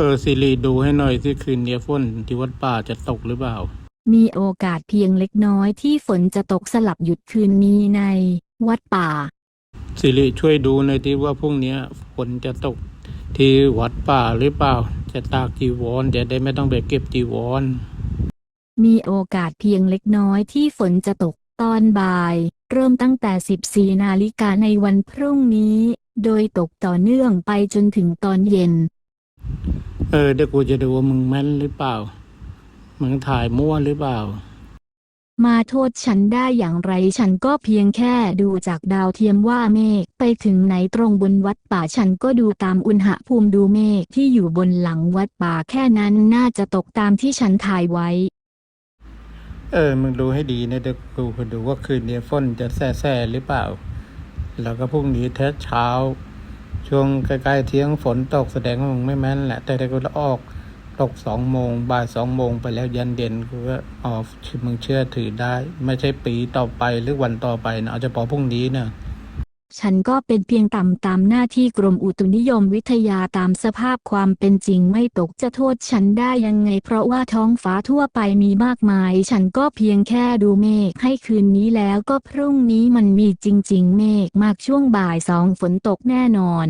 เออสิริดูให้หน่อยที่คืนนี้ฝนที่วัดป่าจะตกหรือเปล่า มีโอกาสเพียงเล็กน้อยที่ฝนจะตกสลับหยุดคืนนี้ใน วัดป่าสิริช่วยดูหน่อยที่ว่าพรุ่งนี้ฝนจะตกที่วัดป่าหรือเปล่า จะตากจีวรจะได้ไม่ต้องไปเก็บจีวร มีโอกาสเพียงเล็กน้อยที่ฝนจะตกตอนบ่าย เริ่มตั้งแต่ 14 นาฬิกาในวันพรุ่งนี้ โดยตกต่อเนื่องไปจนถึงตอนเย็น เออ เดี๋ยวกูจะดูว่ามึงแม่นหรือเปล่า มึงถ่ายมั่วหรือเปล่า มาโทษฉันได้อย่างไรฉันก็เพียงแค่ดูจากดาวเทียมว่าเมฆไปถึงไหนตรงบนวัดป่าฉันก็ดูตามอุณหภูมิดูเมฆที่อยู่บนหลังวัดป่าแค่นั้นน่าจะตกตามที่ฉันถ่ายไว้ เออ มึงดูให้ดีนะเดี๋ยวกูจะดูว่าคืนนี้ฝนจะแส่แส่หรือเปล่า แล้วก็พรุ่งนี้เทสเช้า ช่วงใกล้ๆเที่ยงฝนตกแสดงว่ามึงไม่แม่นแหละ แต่แต่กูออกตกสองโมงบ่ายสองโมงไปแล้วยันเด่นกูก็ออกมึงเชื่อถือได้ ไม่ใช่ปีต่อไปหรือวันต่อไปนะเอาเฉพาะพรุ่งนี้เนะ ฉันก็เป็นเพียงต่ำตามหน้าที่กรมอุตุนิยมวิทยาตามสภาพความเป็นจริงไม่ตกจะโทษฉันได้ยังไง เพราะว่าท้องฟ้าทั่วไปมีมากมาย ฉันก็เพียงแค่ดูเมฆให้คืนนี้แล้วก็พรุ่งนี้มันมีจริง ๆ เมฆมากช่วงบ่ายสองฝนตกแน่นอน